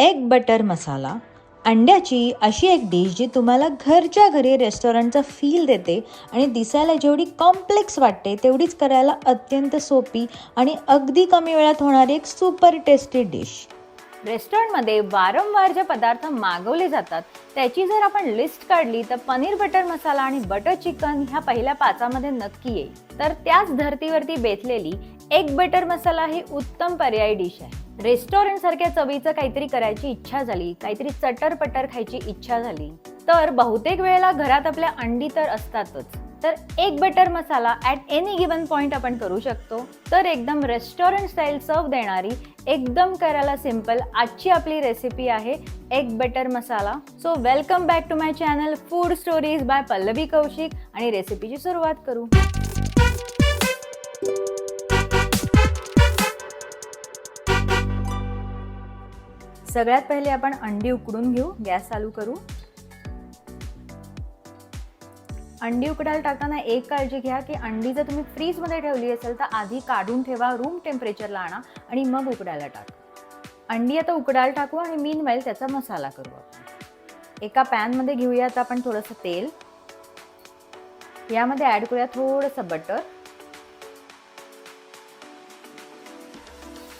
Egg butter मसाला अंड्याची अशी एक डिश जी तुम्हाला घरच्या घरी रेस्टॉरंटचा फील देते आणि दिसायला जेवढी कॉम्प्लेक्स वाटते तेवढीच करायला अत्यंत सोपी आणि अगदी कमी वेळात होणारी एक सुपर टेस्टी डिश रेस्टॉरंटमध्ये वारंवार जे पदार्थ मागवले जातात त्याची जर आपण लिस्ट काढली तर पनीर बटर मसाला आणि बटर चिकन ह्या पहिल्या पाचामध्ये नक्की येईल. तर त्याच धर्तीवरती बेतलेली एग बटर मसाला ही उत्तम पर्यायी डिश आहे. रेस्टॉरंट सारख्या चवीचं काहीतरी करायची इच्छा झाली काहीतरी चटर पटर खायची इच्छा झाली. तर बहुतेक वेळेला घरात आपल्या अंडी तर असतातच. तर एक butter masala at any given point आपण करू शकतो. तर एकदम रेस्टॉरंट स्टाईल सर्व देणारी एकदम करायला सिंपल आजची आपली रेसिपी आहे egg butter masala so welcome back to my channel food stories by Pallavi Kaushik आणि रेसिपीची सुरुवात करू. सगळ्यात पहिले आपण अंडी उकडून घेऊ गॅस चालू करू. अंडी उकडायला टाकताना एक काळजी घ्या की अंडी जर तुम्ही फ्रीजमध्ये ठेवली असेल तर आधी काढून ठेवा रूम टेम्परेचरला आणा आणि मग उकडायला टाका. अंडी आता उकडायला टाकू आणि मीन वाईल त्याचा मसाला करू आपण. एका पॅनमध्ये घेऊया आता आपण थोडंसं तेल. यामध्ये ॲड करूया थोडंसं बटर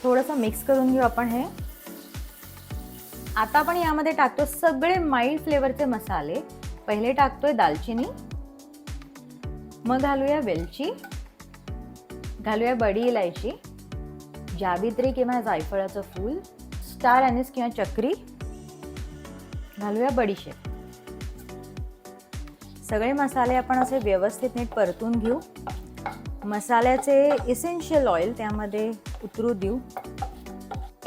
थोडंसं मिक्स करून घेऊ आपण हे. आता आपण यामध्ये टाकतो सगळे माइल्ड फ्लेवरचे मसाले. पहिले टाकतोय दालचिनी. मग घालूया वेलची. घालूया बडी इलायची. जावित्री किंवा जायफळाचं फूल. स्टार अॅनिस किंवा चक्री. घालूया बडीशेप. सगळे मसाले आपण असे व्यवस्थित नीट परतून घेऊ. मसाल्याचे इसेन्शियल ऑइल त्यामध्ये उतरू देऊ.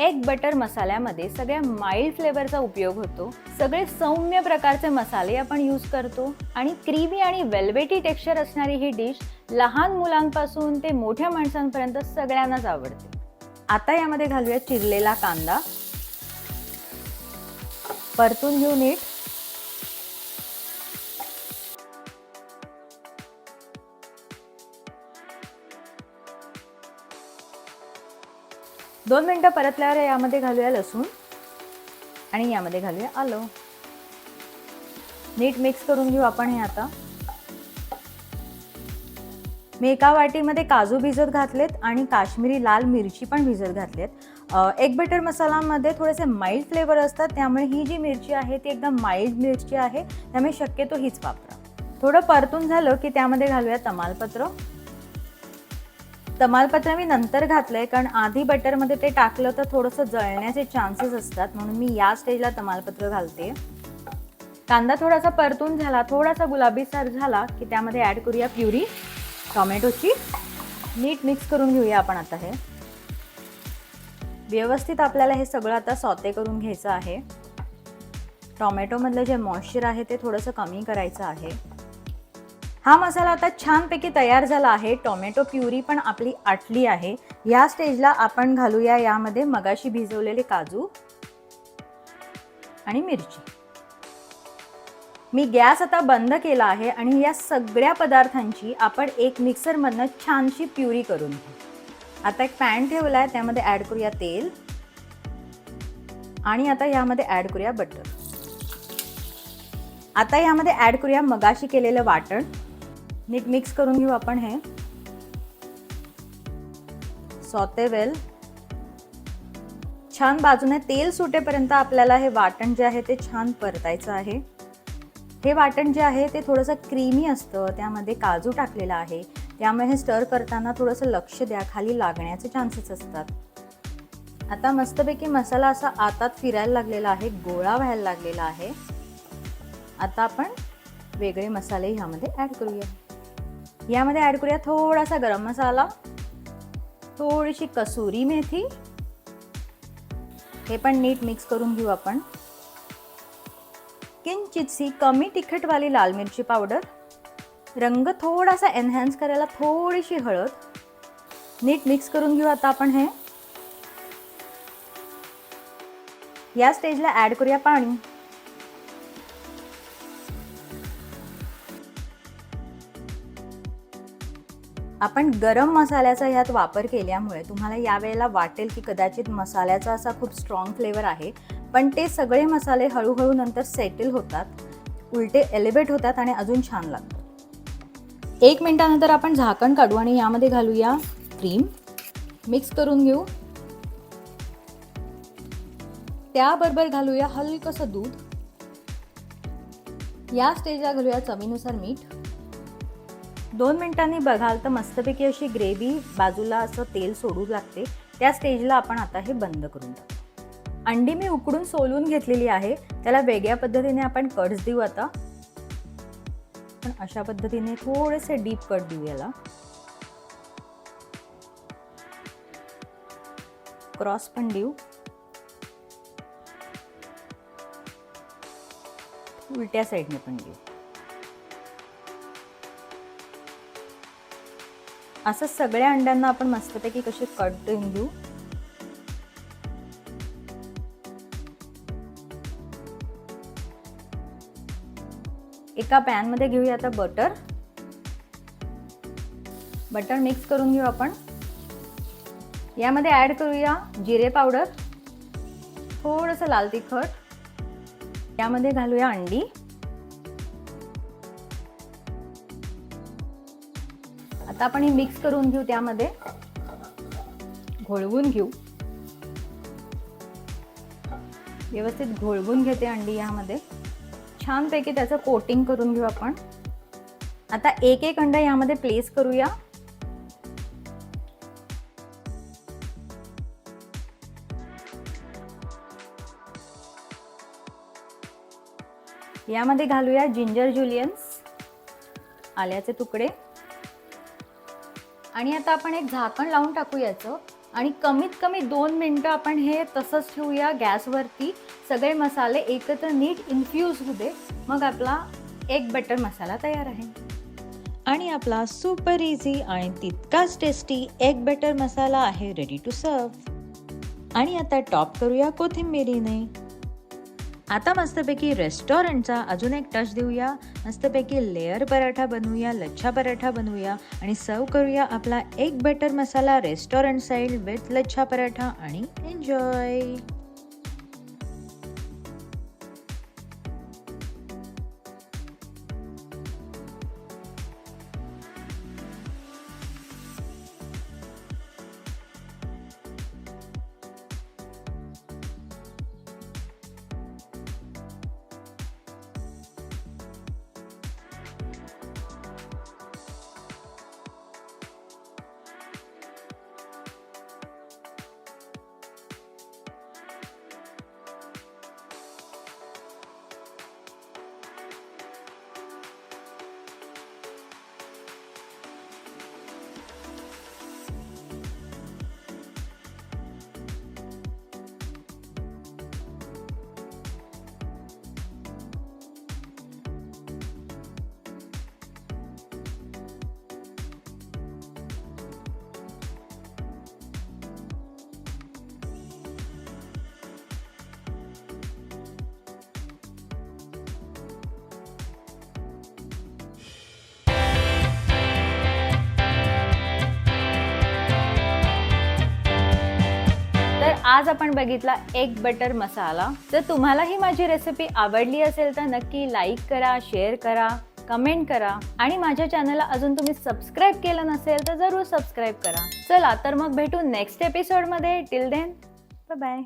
एग बटर मसाल्यामध्ये सगळ्या माइल्ड फ्लेवरचा उपयोग होतो. सगळे सौम्य प्रकारचे मसाले आपण यूज करतो. आणि क्रीमी आणि वेल्वेटी टेक्स्चर असणारी ही डिश लहान मुलांपासून ते मोठ्या माणसांपर्यंत सगळ्यांनाच आवडते. आता यामध्ये घालूया चिरलेला कांदा. परतून घेऊ नीट दोन मिनटं परतल्यावर यामध्ये घालूया लसूण. आणि यामध्ये घालूया आलं. नीट मिक्स करून घेऊ आपण हे आता. मी एका वाटीमध्ये काजू भिजत घातलेत आणि काश्मीरी लाल मिरची पण भिजत घातलेत. एग बटर मसालामध्ये थोडेसे माइल्ड फ्लेवर असतात त्यामुळे ही जी मिरची आहे ती एकदम माइल्ड मिरची आहे त्यामुळे शक्यतो हीच वापरा. थोडं परतून झालं की त्यामध्ये घालूया तमालपत्र. तमालपत्र मी नंतर घातलंय कारण आधी बटरमध्ये ते टाकलं तर थोडंसं जळण्याचे चान्सेस असतात. म्हणून मी या स्टेजला तमालपत्र घालते. कांदा थोडासा परतून झाला थोडासा गुलाबीसर झाला की त्यामध्ये ॲड करूया प्युरी टॉमॅटोची. नीट मिक्स करून घेऊया आपण आता हे. व्यवस्थित आपल्याला हे सगळं आता सॉते करून घ्यायचं आहे. टॉमॅटोमधलं जे मॉइश्चर आहे ते थोडंसं कमी करायचं आहे. हा मसाला आता छानपैकी तयार झाला आहे. टोमॅटो प्युरी पण आपली आटली आहे. या स्टेजला आपण घालूया यामध्ये मगाशी भिजवलेले काजू आणि मिरची. मी गॅस आता बंद केला आहे आणि या सगळ्या पदार्थांची आपण एक मिक्सरमधनं छानशी प्युरी करून घेऊ. आता एक पॅन ठेवला आहे त्यामध्ये ॲड करूया तेल. आणि आता यामध्ये ॲड करूया बटर. आता यामध्ये ॲड करूया मगाशी केलेलं वाटण. नीट मिक्स करून घेऊ आपण हे. सॉते वेल. छान बाजूने तेल सुटेपर्यंत आपल्याला हे वाटण जे आहे ते छान परतायचं आहे. हे वाटण जे आहे ते थोडंसं क्रीमी असतं त्यामध्ये काजू टाकलेला आहे. त्यामुळे हे स्टर करताना थोडंसं लक्ष द्या खाली लागण्याचे चान्सेस असतात. आता मस्तपैकी मसाला असा आतात फिरायला लागलेला आहे गोळा व्हायला लागलेला आहे. आता आपण वेगळे मसाले ह्यामध्ये ॲड करूया. यामध्ये ॲड करूया थोडासा गरम मसाला थोडीशी कसुरी मेथी. हे पण नीट मिक्स करून घेऊ आपण. किंचितशी कमी तिखटवाली लाल मिरची पावडर रंग थोडासा एनहॅन्स करायला थोडीशी हळद. नीट मिक्स करून घेऊ आता आपण हे. या स्टेजला ॲड करूया पाणी. आपण गरम मसाल्याचा ह्यात वापर केल्यामुळे तुम्हाला यावेळेला वाटेल की कदाचित मसाल्याचा असा खूप स्ट्रॉंग फ्लेवर आहे. पण ते सगळे मसाले हळूहळू नंतर सेटल होतात उलटे एलिबेट होतात आणि अजून छान लागतात. एक मिनटानंतर आपण झाकण काढू आणि यामध्ये घालूया क्रीम मिक्स करून घेऊ. त्याबरोबर घालूया हलकंसं दूध. या स्टेजला घालूया चवीनुसार मीठ. दोन मिनिटांनी बघाल तर मस्तपैकी अशी ग्रेव्ही बाजूला असं तेल सोडू लागते. त्या स्टेजला आपण आता हे बंद करून टाकू. अंडी मी उकडून सोलून घेतलेली आहे. त्याला वेगळ्या पद्धतीने आपण कट्स देऊ आता. पण अशा पद्धतीने थोडेसे डीप कट देऊ याला. क्रॉस पण देऊ. उलट्या साईडने पण देऊ. असं सगळ्या अंड्यांना आपण मस्तपैकी कसे कट देऊन घेऊ एका पॅनमध्ये घेऊया आता बटर बटर मिक्स करून घेऊ आपण. यामध्ये ॲड करूया जिरे पावडर थोडंसं लाल तिखट. यामध्ये घालूया अंडी. आता आपण हे मिक्स करून घेऊ त्यामध्ये. घोळवून घेऊ. व्यवस्थित घोळवून घेते अंडी यामध्ये छानपैकी त्याचं कोटिंग करून घेऊ आपण. आता एक एक अंडा यामध्ये प्लेस करूया. यामध्ये घालूया जिंजर जुलियन्स आल्याचे तुकडे. आणि आता आपण एक झाकण लावून टाकू याचं आणि कमीत कमी दोन मिनटं आपण हे तसंच ठेवूया गॅसवरती. सगळे मसाले एकत्र नीट इन्फ्यूज होऊ दे. मग आपला एक बटर मसाला तयार आहे. आणि आपला सुपर इझी आणि तितकाच टेस्टी एग बटर मसाला आहे रेडी टू सर्व आणि आता टॉप करूया कोथिंबिरीने. आता मस्तपैकी रेस्टॉरंटचा अजून एक टच देऊया. मस्तपैकी लेअर पराठा बनवूया लच्छा पराठा बनवूया आणि सर्व करूया आपला एक butter masala restaurant side with lachha paratha आणि एन्जॉय आज आपण बघितला एग बटर मसाला जर तुम्हाला ही माझी रेसिपी आवडली असेल तर नक्की लाईक करा शेअर करा कमेंट करा. आणि माझ्या चॅनलला अजून तुम्ही सबस्क्राईब केलं नसेल तर जरूर सबस्क्राईब करा. चला तर मग भेटू नेक्स्ट एपिसोडमध्ये टिल देन बाय